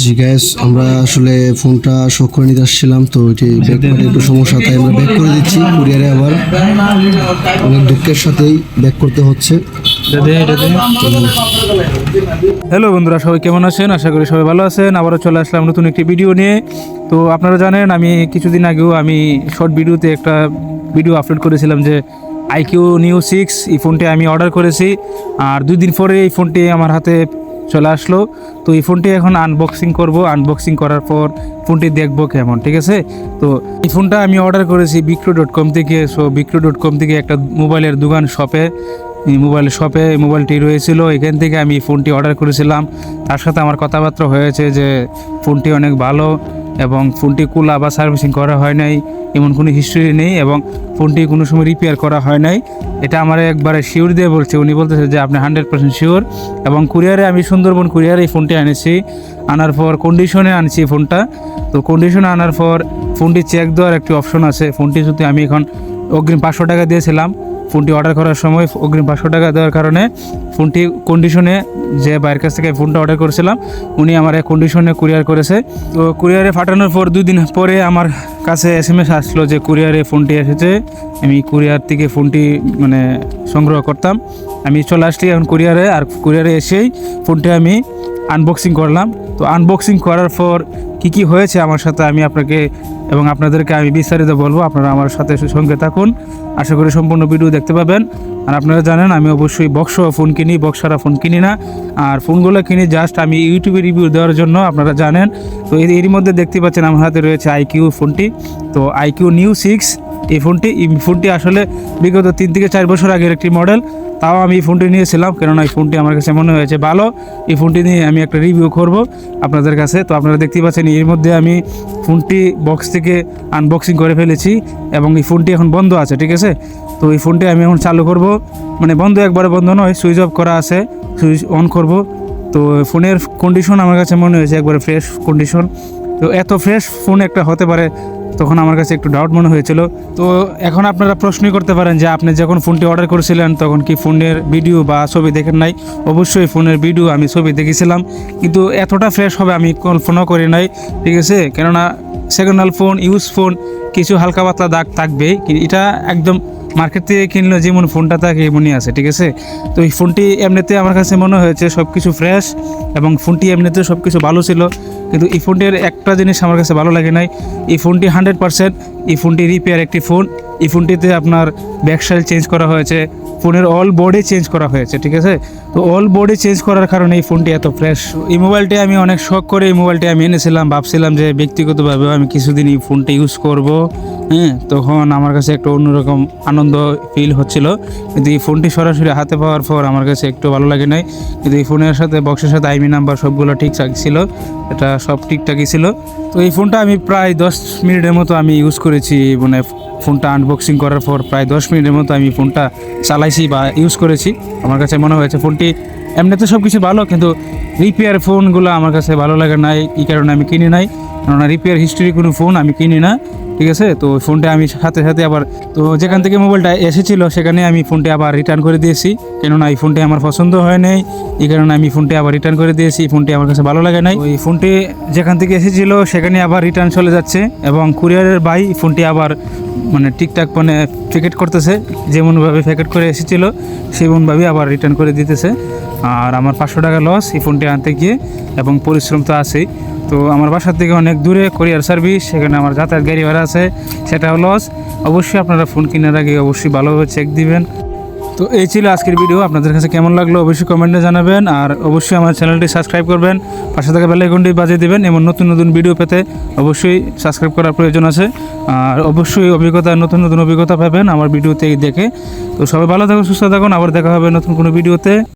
G gas আমরা আসলে ফোনটা শখ করে নিতে আসছিলাম তো এটি ব্যাক করে একটু সমস্যা তাই আমরা ব্যাক করে দিচ্ছি কুরিয়ারে আবার। অনেক দুঃখের সাথেই ব্যাক করতে হচ্ছে। হ্যালো বন্ধুরা সবাই কেমন আছেন? আশা করি সবাই ভালো আছেন। আবারও চলে আসলাম নতুন একটি ভিডিও নিয়ে। তো আপনারা জানেন আমি কিছুদিন আগেও আমি শর্ট ভিডিওতে একটা ভিডিও আপলোড করেছিলাম যে আইকিউ নিউ সিক্স এই ফোনটি আমি অর্ডার করেছি। আর দুই দিন পরে এই ফোনটি আমার হাতে চলে আসলো। তো এই ফোনটি এখন আনবক্সিং করব। আনবক্সিং করার পর ফোনটি দেখব কেমন, ঠিক আছে? তো এই ফোনটা আমি অর্ডার করেছি বিক্রো ডট কম থেকে। সো বিক্রো ডট কম থেকে একটা মোবাইলের দোকান শপে মোবাইল শপে মোবাইলটি রয়েছিল। এখান থেকে আমি ফোনটি অর্ডার করেছিলাম। তার সাথে আমার কথাবার্তা হয়েছে যে ফোনটি অনেক ভালো। এবং ফোনটি কুলা বা সার্ভিসিং করা হয় নাই, এমন কোনো হিস্ট্রি নেই এবং ফোনটি কোনো সময় রিপেয়ার করা হয় নাই। এটা আমার একবারে শিওর দিয়ে বলছে। উনি বলতেছে যে আপনি হান্ড্রেড পার্সেন্ট শিওর এবং কুরিয়ারে আমি সুন্দরবন কুরিয়ারে এই ফোনটি আনেছি। আনার পর কন্ডিশনে আনছি ফোনটা। তো কন্ডিশনে আনার পর ফোনটি চেক দেওয়ার একটি অপশন আছে। ফোনটি যদি আমি এখন অগ্রিম পাঁচশো টাকা দিয়েছিলাম ফোনটি অর্ডার করার সময় অগ্রিম পাঁচশো টাকা দেওয়ার কারণে ফোনটি কন্ডিশনে যে বাইরের কাছ থেকে ফোনটা অর্ডার করেছিলাম, উনি আমার এক কন্ডিশনে কুরিয়ার করেছে। তো কুরিয়ারে ফাটানোর পর দুই দিন পরে আমার কাছে এস এম এস আসলো যে কুরিয়ারে ফোনটি এসেছে। আমি কুরিয়ার থেকে ফোনটি মানে সংগ্রহ করতাম। আমি চলে আসছি এখন কুরিয়ারে আর কুরিয়ারে এসেই ফোনটি আমি আনবক্সিং করলাম। তো আনবক্সিং করার পর কি কি হয়েছে আমার সাথে আমি আপনাকে এবং আপনাদেরকে আমি বিস্তারিত বলব। আপনারা আমার সাথে সঙ্গে থাকুন। আশা করি সম্পূর্ণ ভিডিও দেখতে পাবেন। আর আপনারা জানেন, আমি অবশ্যই বক্স ফোন কিনি বক্স ছাড়া ফোন কিনি না। আর ফোনগুলো কিনি জাস্ট আমি ইউটিউবে রিভিউ দেওয়ার জন্য, আপনারা জানেন। তো এর মধ্যে দেখতে পাচ্ছেন, আমার হাতে রয়েছে আইকিউ ফোনটি তো আইকিউ নিউ সিক্স, এই ফোনটি এই ফোনটি আসলে বিগত তিন থেকে চার বছর আগের একটি মডেল। তাও আমি এই ফোনটি নিয়েছিলাম, কেননা এই ফোনটি আমার কাছে মনে হয়েছে ভালো। এই ফোনটি নিয়ে আমি একটা রিভিউ করব আপনাদের কাছে। তো আপনারা দেখতেই পাচ্ছেন, এর মধ্যে আমি ফোনটি বক্স থেকে আনবক্সিং করে ফেলেছি এবং এই ফোনটি এখন বন্ধ আছে, ঠিক আছে? তো এই ফোনটি আমি এখন চালু করব। মানে বন্ধ একবারে বন্ধ নয়, সুইচ অফ করা আছে, সুইচ অন করব। তো ফোনের কন্ডিশন আমার কাছে মনে হয়েছে একবারে ফ্রেশ কন্ডিশন তো এত ফ্রেশ ফোন একটা হতে পারে তখন আমার কাছে একটু ডাউট মনে হয়েছিল। তো এখন আপনারা প্রশ্নই করতে পারেন যে আপনি যখন ফোনটি অর্ডার করেছিলেন, তখন কি ফোনের ভিডিও বা ছবি দেখেন নাই? অবশ্যই ফোনের ভিডিও আমি ছবি দেখেছিলাম। কিন্তু এতটা ফ্রেশ হবে আমি কল্পনাও করি নাই, ঠিক আছে? কেননা second hand phone use phone কিছু হালকা পাতলা দাগ থাকবে এটা একদম মার্কেট থেকে কিনলে যেমন ফোনটা থাকে, এমনই আছে, ঠিক আছে? তো এই ফোনটি এমনিতে আমার কাছে মনে হয়েছে সব কিছু ফ্রেশ এবং ফোনটি এমনিতে সব কিছু ভালো ছিল। কিন্তু এই ফোনটির একটা জিনিস আমার কাছে ভালো লাগে নাই, এই ফোনটি হান্ড্রেড পারসেন্ট এই ফোনটি রিপেয়ার একটি ফোন এই ফোনটিতে আপনার ব্যাকসাইল চেঞ্জ করা হয়েছে, ফোনের অল বডি চেঞ্জ করা হয়েছে, ঠিক আছে? তো অল বডি চেঞ্জ করার কারণে এই ফোনটি এত ফ্রেশ এই মোবাইলটি আমি অনেক শখ করে এই মোবাইলটি আমি এনেছিলাম, ভাবছিলাম যে ব্যক্তিগতভাবে আমি কিছুদিন এই ফোনটা ইউজ করব। হ্যাঁ তখন আমার কাছে একটা অন্যরকম আনন্দ ফিল হচ্ছিল। কিন্তু এই ফোনটি সরাসরি হাতে পাওয়ার পর আমার কাছে একটু ভালো লাগে নাই। কিন্তু এই ফোনের সাথে বক্সের সাথে আইমি নাম্বার সবগুলো ঠিকঠাক ছিল। এটা সব ঠিকঠাকই ছিল। তো এই ফোনটা আমি প্রায় দশ মিনিটের মতো আমি ইউজ করেছি। মানে ফোনটা আনবক্সিং করার পর প্রায় দশ মিনিটের মতো আমি ফোনটা চালাইছি বা ইউজ করেছি। আমার কাছে মনে হয়েছে ফোনটি এমনিতে সব কিছু ভালো, কিন্তু রিপেয়ার ফোনগুলো আমার কাছে ভালো লাগে নাই। এই কারণে আমি কিনি নাই। কেননা রিপেয়ার হিস্ট্রি কোনো ফোন আমি কিনি না। ঠিক আছে? তো ফোনটা আমি সাথে সাথে আবার, তো যেখান থেকে মোবাইলটা এসেছিল, সেখানে আমি ফোনটি আবার রিটার্ন করে দিয়েছি। কেননা এই ফোনটি আমার পছন্দ হয় নাই। এই কারণে আমি ফোনটি আবার রিটার্ন করে দিয়েছি। ফোনটি আমার কাছে ভালো লাগে নাই। ওই ফোনটি যেখান থেকে এসেছিল, সেখানে আবার রিটার্ন চলে যাচ্ছে এবং কুরিয়ারের ভাই ফোনটি আবার মানে ঠিকঠাক মানে প্যাকেট করতেছে। যেমনভাবে প্যাকেট করে এসেছিল সেমনভাবেই আবার রিটার্ন করে দিতেছে। আর আমার পাঁচশো টাকা লস এই ফোনটি আনতে গিয়ে এবং পরিশ্রম তো আছেই। তো আমার বাসার থেকে অনেক দূরে কোরিয়ার সার্ভিস সেখানে আমার যাতায়াত গাড়ি ভাড়া আছে, সেটাও লস অবশ্যই আপনারা ফোন কেনার আগে অবশ্যই ভালোভাবে চেক দিবেন। তো এই ছিল আজকের ভিডিও আপনাদের কাছে কেমন লাগল অবশ্যই কমেন্টে জানাবেন, আর অবশ্যই আমার চ্যানেলটি সাবস্ক্রাইব করবেন। পাশে থাকা বেলাইকনটি বাজিয়ে দেবেন, এমন নতুন নতুন ভিডিও পেতে অবশ্যই সাবস্ক্রাইব করার প্রয়োজন আছে। আর অবশ্যই অভিজ্ঞতা, নতুন নতুন অভিজ্ঞতা পাবেন আমার ভিডিওতে দেখে। তো সবাই ভালো থাকুন, সুস্থ থাকুন। আবার দেখা হবে নতুন কোনো ভিডিওতে